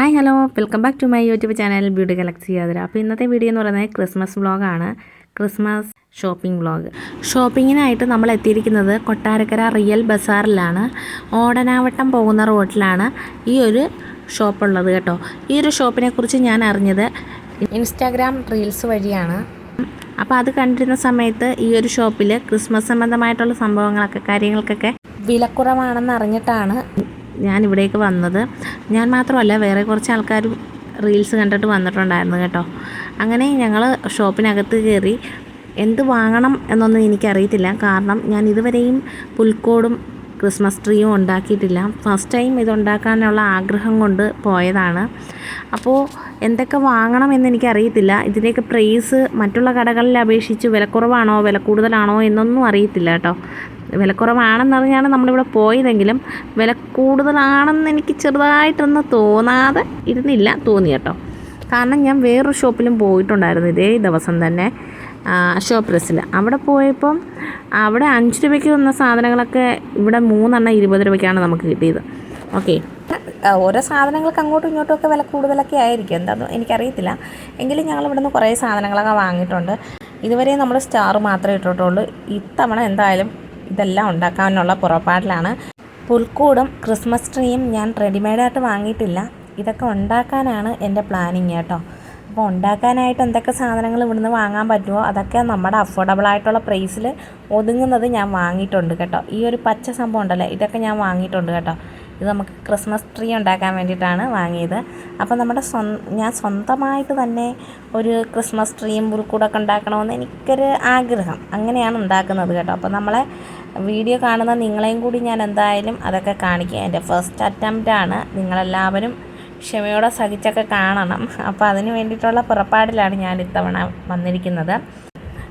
Hi hello welcome back to my YouTube channel beauty galaxy യാത്ര. അപ്പോൾ ഇന്നത്തെ video എന്ന് പറയുന്നത് ക്രിസ്മസ് വ്ളോഗാണ്. Christmas shopping vlog. ഷോപ്പിങ്ങിനായിട്ട് നമ്മൾ എത്തിയിരിക്കുന്നത് കൊട്ടാരക്കര റിയൽ ബസാറിലാണ്. ഓടനാവട്ടം പോകുന്ന റോട്ടിലാണ് ഈ ഒരു ഷോപ്പുള്ളത് കേട്ടോ. ഈ ഒരു ഷോപ്പിനെക്കുറിച്ച് ഞാൻ അറിഞ്ഞത് ഇൻസ്റ്റാഗ്രാം റീൽസ് വഴിയാണ്. അപ്പോൾ അത് കണ്ടിരുന്ന സമയത്ത് ഈ ഒരു ഷോപ്പിൽ ക്രിസ്മസ് സംബന്ധമായിട്ടുള്ള സംഭവങ്ങളൊക്കെ കാര്യങ്ങൾക്കൊക്കെ വിലക്കുറവാണെന്ന് അറിഞ്ഞിട്ടാണ് ഞാൻ ഇവിടേക്ക് വന്നത്. ഞാൻ മാത്രമല്ല വേറെ കുറച്ച് ആൾക്കാരും റീൽസ് കണ്ടിട്ട് വന്നിട്ടുണ്ടായിരുന്നു കേട്ടോ. അങ്ങനെ ഞങ്ങൾ ഷോപ്പിനകത്ത് കയറി എന്ത് വാങ്ങണം എന്നൊന്നും എനിക്കറിയത്തില്ല. കാരണം ഞാൻ ഇതുവരെയും പുൽക്കോടും ക്രിസ്മസ് ട്രീയും ഉണ്ടാക്കിയിട്ടില്ല. ഫസ്റ്റ് ടൈം ഇതുണ്ടാക്കാനുള്ള ആഗ്രഹം കൊണ്ട് പോയതാണ്. അപ്പോൾ എന്തൊക്കെ വാങ്ങണം എന്ന് എനിക്കറിയത്തില്ല. ഇതിന്റെയൊക്കെ പ്രൈസ് മറ്റുള്ള കടകളിൽ അപേക്ഷിച്ച് വില കുറവാണോ വില കൂടുതലാണോ എന്നൊന്നും അറിയത്തില്ല കേട്ടോ. വിലക്കുറവാണെന്നറിഞ്ഞാണ് നമ്മളിവിടെ പോയതെങ്കിലും വില കൂടുതലാണെന്ന് എനിക്ക് ചെറുതായിട്ടൊന്ന് തോന്നാതെ ഇരുന്നില്ല തോന്നി കേട്ടോ. കാരണം ഞാൻ വേറൊരു ഷോപ്പിലും പോയിട്ടുണ്ടായിരുന്നു ഇതേ ദിവസം തന്നെ ഷോപ്രസ്സിൽ അവിടെ പോയപ്പം അവിടെ അഞ്ച് രൂപയ്ക്ക് വന്ന സാധനങ്ങളൊക്കെ ഇവിടെ മൂന്നെണ്ണം ഇരുപത് രൂപയ്ക്കാണ് നമുക്ക് കിട്ടിയത്. ഓക്കെ. ഓരോ സാധനങ്ങൾക്ക് അങ്ങോട്ടും ഇങ്ങോട്ടും ഒക്കെ വില കൂടുതലൊക്കെ ആയിരിക്കും. എന്താണെന്ന് എനിക്കറിയത്തില്ല. എങ്കിലും ഞങ്ങൾ ഇവിടുന്ന് കുറേ സാധനങ്ങളൊക്കെ വാങ്ങിയിട്ടുണ്ട്. ഇതുവരെ നമ്മൾ സ്റ്റാർ മാത്രമേ ഇട്ടിട്ടുള്ളൂ. ഇത്തവണ എന്തായാലും ഇതെല്ലാം ഉണ്ടാക്കാനുള്ള പുറപ്പാടിലാണ്. പുൽക്കൂടും ക്രിസ്മസ് ട്രീയും ഞാൻ റെഡിമെയ്ഡായിട്ട് വാങ്ങിയിട്ടില്ല. ഇതൊക്കെ ഉണ്ടാക്കാനാണ് എന്റെ പ്ലാനിങ് കേട്ടോ. അപ്പോൾ ഉണ്ടാക്കാനായിട്ട് എന്തൊക്കെ സാധനങ്ങൾ ഇവിടുന്ന് വാങ്ങാൻ പറ്റുമോ? അതൊക്കെ നമ്മുടെ അഫോർഡബിൾ ആയിട്ടുള്ള പ്രൈസിൽ ഒതുങ്ങുന്നത് ഞാൻ വാങ്ങിയിട്ടുണ്ട് കേട്ടോ. ഈ ഒരു പച്ച സംഭവം ഉണ്ടല്ലേ? ഇതൊക്കെ ഞാൻ വാങ്ങിയിട്ടുണ്ട് കേട്ടോ. ഇത് നമുക്ക് ക്രിസ്മസ് ട്രീ ഉണ്ടാക്കാൻ വേണ്ടിയിട്ടാണ് വാങ്ങിയത്. അപ്പോൾ നമ്മുടെ സ്വ ഞാൻ സ്വന്തമായിട്ട് തന്നെ ഒരു ക്രിസ്മസ് ട്രീയും പുൽക്കൂടൊക്കെ ഉണ്ടാക്കണമെന്ന് എനിക്കൊരു ആഗ്രഹം. അങ്ങനെയാണ് ഉണ്ടാക്കുന്നത് കേട്ടോ. അപ്പോൾ നമ്മളെ വീഡിയോ കാണുന്ന നിങ്ങളെയും കൂടി ഞാൻ എന്തായാലും അതൊക്കെ കാണിക്കുക എന്റെ ഫസ്റ്റ് അറ്റംപ്റ്റ് ആണ്. നിങ്ങളെല്ലാവരും ക്ഷമയോടെ സഹിച്ചൊക്കെ കാണണം. അപ്പോൾ അതിന് വേണ്ടിയിട്ടുള്ള പുറപ്പാടിലാണ് ഞാൻ ഇത്തവണ വന്നിരിക്കുന്നത്.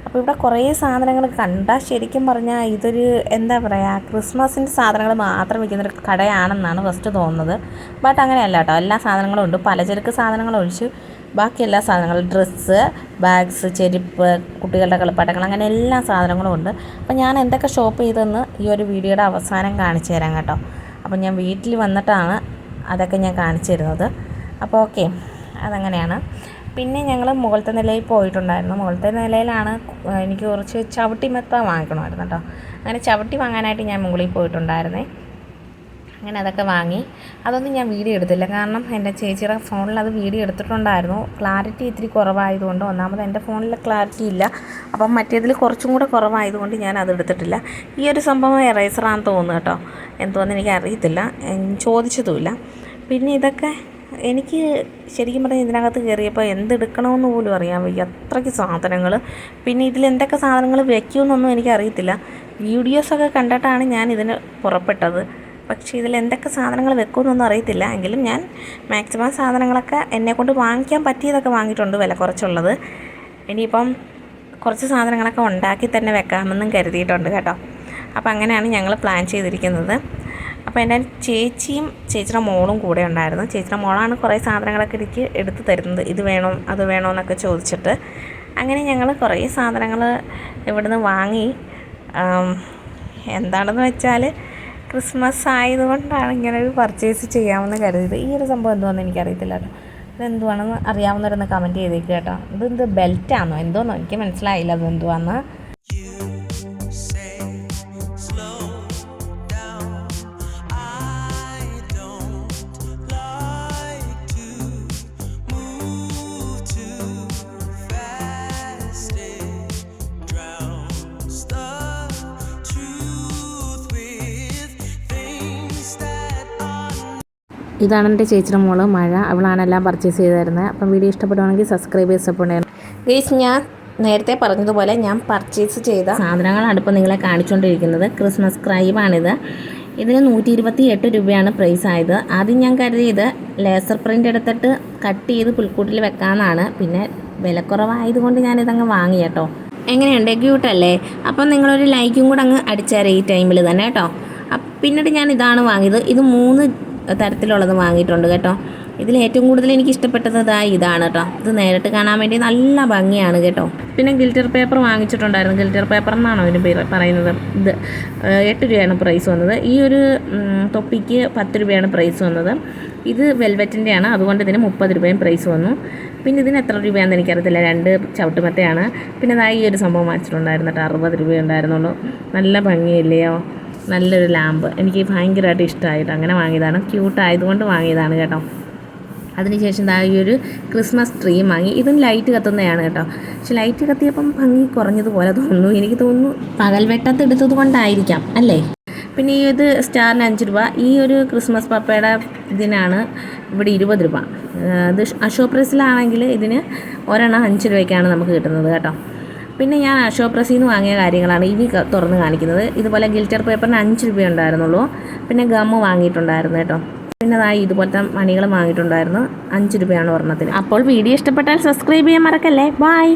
അപ്പോൾ ഇവിടെ കുറേ സാധനങ്ങൾ കണ്ടാൽ ശരിക്കും പറഞ്ഞാൽ ഇതൊരു എന്താ പറയുക ക്രിസ്മസിന്റെ സാധനങ്ങൾ മാത്രം വിൽക്കുന്നൊരു കടയാണെന്നാണ് ഫസ്റ്റ് തോന്നുന്നത്. ബട്ട് അങ്ങനെയല്ല കേട്ടോ എല്ലാ സാധനങ്ങളും ഉണ്ട്. പലചരക്ക് സാധനങ്ങൾ ഒഴിച്ച്. ബാക്കി എല്ലാ സാധനങ്ങളും ഡ്രസ്സ് ബാഗ്സ് ചെരുപ്പ് കുട്ടികളുടെ കളിപ്പാട്ടങ്ങൾ അങ്ങനെ എല്ലാ സാധനങ്ങളും ഉണ്ട്. അപ്പോൾ ഞാൻ എന്തൊക്കെ ഷോപ്പ് ചെയ്തെന്ന് ഈ ഒരു വീഡിയോയുടെ അവസാനം കാണിച്ചു തരാം കേട്ടോ. അപ്പോൾ ഞാൻ വീട്ടിൽ വന്നിട്ടാണ് അതൊക്കെ ഞാൻ കാണിച്ചു തരുന്നത്. അപ്പോൾ ഓക്കെ അതങ്ങനെയാണ്. പിന്നെ ഞങ്ങൾ മുകളിലത്തെ നിലയിൽ പോയിട്ടുണ്ടായിരുന്നു. മുകളിലത്തെ നിലയിലാണ് എനിക്ക് കുറച്ച് ചവിട്ടി മെത്ത വാങ്ങിക്കണമായിരുന്നു കേട്ടോ. അങ്ങനെ ചവിട്ടി വാങ്ങാനായിട്ട് ഞാൻ മുകളിൽ പോയിട്ടുണ്ടായിരുന്നേ. അങ്ങനെ അതൊക്കെ വാങ്ങി. അതൊന്നും ഞാൻ വീഡിയോ എടുത്തില്ല. കാരണം എന്റെ ചേച്ചിയുടെ ഫോണിൽ അത് വീഡിയോ എടുത്തിട്ടുണ്ടായിരുന്നു. ക്ലാരിറ്റി ഇത്തിരി കുറവായതുകൊണ്ട് ഒന്നാമത് എന്റെ ഫോണിൽ ക്ലാരിറ്റി ഇല്ല. അപ്പം മറ്റേതിൽ കുറച്ചും കൂടെ കുറവായതുകൊണ്ട് ഞാൻ അത് എടുത്തിട്ടില്ല. ഈ ഒരു സംഭവം എറേസറാണെന്ന് തോന്നുന്നു കേട്ടോ. എന്തോന്ന് എനിക്ക് അറിയത്തില്ല ചോദിച്ചതുമില്ല. പിന്നെ ഇതൊക്കെ എനിക്ക് ശരിക്കും പറഞ്ഞാൽ ഇതിനകത്ത് കയറിയപ്പോൾ എന്തെടുക്കണമെന്ന് പോലും അറിയാൻ വയ്യ. അത്രയ്ക്ക് സാധനങ്ങൾ. പിന്നെ ഇതിൽ എന്തൊക്കെ സാധനങ്ങൾ വയ്ക്കുമെന്നൊന്നും എനിക്കറിയത്തില്ല വീഡിയോസൊക്കെ കണ്ടിട്ടാണ് ഞാൻ ഇതിന് പുറപ്പെട്ടത്. പക്ഷേ ഇതിൽ എന്തൊക്കെ സാധനങ്ങൾ വെക്കുമെന്നൊന്നും അറിയത്തില്ല. എങ്കിലും ഞാൻ മാക്സിമം സാധനങ്ങളൊക്കെ എന്നെക്കൊണ്ട് വാങ്ങിക്കാൻ പറ്റിയതൊക്കെ വാങ്ങിയിട്ടുണ്ട് വില കുറച്ചുള്ളത്. ഇനിയിപ്പം കുറച്ച് സാധനങ്ങളൊക്കെ ഉണ്ടാക്കി തന്നെ വെക്കാമെന്നും കരുതിയിട്ടുണ്ട് കേട്ടോ. അപ്പോൾ അങ്ങനെയാണ് ഞങ്ങൾ പ്ലാൻ ചെയ്തിരിക്കുന്നത്. അപ്പോൾ എന്റെ ചേച്ചിയും ചേച്ചിയുടെ മോളും കൂടെ ഉണ്ടായിരുന്നു. ചേച്ചിയുടെ മോളാണ് കുറേ സാധനങ്ങളൊക്കെ എനിക്ക് എടുത്തു തരുന്നത്. ഇത് വേണം അത് വേണോ എന്നൊക്കെ ചോദിച്ചിട്ട്. അങ്ങനെ ഞങ്ങൾ കുറേ സാധനങ്ങൾ ഇവിടുന്ന് വാങ്ങി. എന്താണെന്ന് വെച്ചാൽ ക്രിസ്മസ് ആയതുകൊണ്ടാണ് ഇങ്ങനെ ഒരു പർച്ചേസ് ചെയ്യാമെന്ന് കരുതിയത്. ഈ ഒരു സംഭവം എന്തുവാണെന്ന് എനിക്കറിയത്തില്ല കേട്ടോ. ഇതെന്തുവാണെന്ന് അറിയാവുന്നവരൊന്ന് കമന്റ് ചെയ്തേക്ക് കേട്ടോ. ഇതെന്ത് ബെൽറ്റാണോ എന്തോന്നോ? എനിക്ക് മനസ്സിലായില്ല അത് ഇതാണ് എന്റെ ചേച്ചിയുടെ മോൾ മഴ. അവളാണ് എല്ലാം പർച്ചേസ് ചെയ്ത് തരുന്നത് അപ്പം വീഡിയോ ഇഷ്ടപ്പെടുവാണെങ്കിൽ സബ്സ്ക്രൈബ് ചെയ്ത് സപ്പോർട്ട് ഗേസ് ഞാൻ നേരത്തെ പറഞ്ഞതുപോലെ ഞാൻ പർച്ചേസ് ചെയ്ത സാധനങ്ങളാണ് ഇപ്പോൾ നിങ്ങളെ കാണിച്ചുകൊണ്ടിരിക്കുന്നത്. ക്രിസ്മസ് ക്രൈബാണിത് ഇതിന് നൂറ്റി ഇരുപത്തി എട്ട് രൂപയാണ് പ്രൈസ് ആയത്. ആദ്യം ഞാൻ കരുതിയത് ലേസർ പ്രിന്റ് എടുത്തിട്ട് കട്ട് ചെയ്ത് പുൽക്കൂട്ടിൽ വെക്കാമെന്നാണ്. പിന്നെ വിലക്കുറവായതുകൊണ്ട് ഞാനിതങ്ങ് വാങ്ങി കേട്ടോ. എങ്ങനെയുണ്ട്? ക്യൂട്ടല്ലേ അപ്പം നിങ്ങളൊരു ലൈക്കും കൂടെ അങ്ങ് അടിച്ചേരെ ഈ ടൈമിൽ തന്നെ കേട്ടോ. പിന്നീട് ഞാൻ ഇതാണ് വാങ്ങിയത്. ഇത് മൂന്ന് തരത്തിലുള്ളത് വാങ്ങിയിട്ടുണ്ട് കേട്ടോ. ഇതിൽ ഏറ്റവും കൂടുതൽ എനിക്ക് ഇഷ്ടപ്പെട്ടത് ഇതാ ഇതാണ് കേട്ടോ. ഇത് നേരിട്ട് കാണാൻ വേണ്ടി നല്ല ഭംഗിയാണ് കേട്ടോ. പിന്നെ ഗിൽറ്റർ പേപ്പർ വാങ്ങിച്ചിട്ടുണ്ടായിരുന്നു. ഗിൽറ്റർ പേപ്പർ എന്നാണോ അതിന് പേര് പറയുന്നത്? ഇത് എട്ട് രൂപയാണ് പ്രൈസ് വന്നത്. ഈ ഒരു തൊപ്പിക്ക് പത്ത് രൂപയാണ് പ്രൈസ് വന്നത്. ഇത് വെൽവെറ്റിന്റെയാണ് അതുകൊണ്ട് ഇതിന് മുപ്പത് രൂപയും പ്രൈസ് വന്നു. പിന്നെ ഇതിന് എത്ര രൂപയാണെന്ന് എനിക്കറിയത്തില്ല. രണ്ട് ചവിട്ടുമത്തയാണ്. പിന്നെ ദാ ഈ ഒരു സംഭവം വാങ്ങിച്ചിട്ടുണ്ടായിരുന്നു കേട്ടോ. അറുപത് രൂപ ഉണ്ടായിരുന്നുള്ളൂ. നല്ല ഭംഗിയില്ലയോ നല്ലൊരു ലാമ്പ്. എനിക്ക് ഭയങ്കരമായിട്ട് ഇഷ്ടമായിട്ട് അങ്ങനെ വാങ്ങിയതാണ്. ക്യൂട്ടായതുകൊണ്ട് വാങ്ങിയതാണ് കേട്ടോ. അതിനുശേഷം ദാ ഈ ഒരു ക്രിസ്മസ് ട്രീ വാങ്ങി. ഇതും ലൈറ്റ് കത്തുന്നതാണ് കേട്ടോ. പക്ഷെ ലൈറ്റ് കത്തിയപ്പം ഭംഗി കുറഞ്ഞതുപോലെ തോന്നുന്നു. എനിക്ക് തോന്നുന്നു പകൽ വെട്ടത്ത് എടുത്തത് കൊണ്ടായിരിക്കാം അല്ലേ? പിന്നെ ഈ ഇത് സ്റ്റാറിന് അഞ്ച് രൂപ. ഈ ഒരു ക്രിസ്മസ് പപ്പയുടെ ഇതിനാണ് ഇവിടെ ഇരുപത് രൂപ. ഇത് അശോക് പ്രൈസിലാണെങ്കിൽ ഇതിന് ഒരെണ്ണം അഞ്ച് രൂപയ്ക്കാണ് നമുക്ക് കിട്ടുന്നത് കേട്ടോ. പിന്നെ ഞാൻ അശോക് പ്രസിൽ നിന്ന് വാങ്ങിയ കാര്യങ്ങളാണ് ഇനി തുറന്ന് കാണിക്കുന്നത്. ഇതുപോലെ ഗിൽറ്റർ പേപ്പറിന് അഞ്ച് രൂപ ഉണ്ടായിരുന്നുള്ളൂ പിന്നെ ഗമ്മ് വാങ്ങിയിട്ടുണ്ടായിരുന്നു കേട്ടോ. പിന്നെ അതായി ഇതുപോലത്തെ മണികൾ വാങ്ങിയിട്ടുണ്ടായിരുന്നു. അഞ്ച് രൂപയാണ് ഒരെണ്ണത്തിന്. അപ്പോൾ വീഡിയോ ഇഷ്ടപ്പെട്ടാൽ സബ്സ്ക്രൈബ് ചെയ്യാൻ മറക്കല്ലേ? ബായ്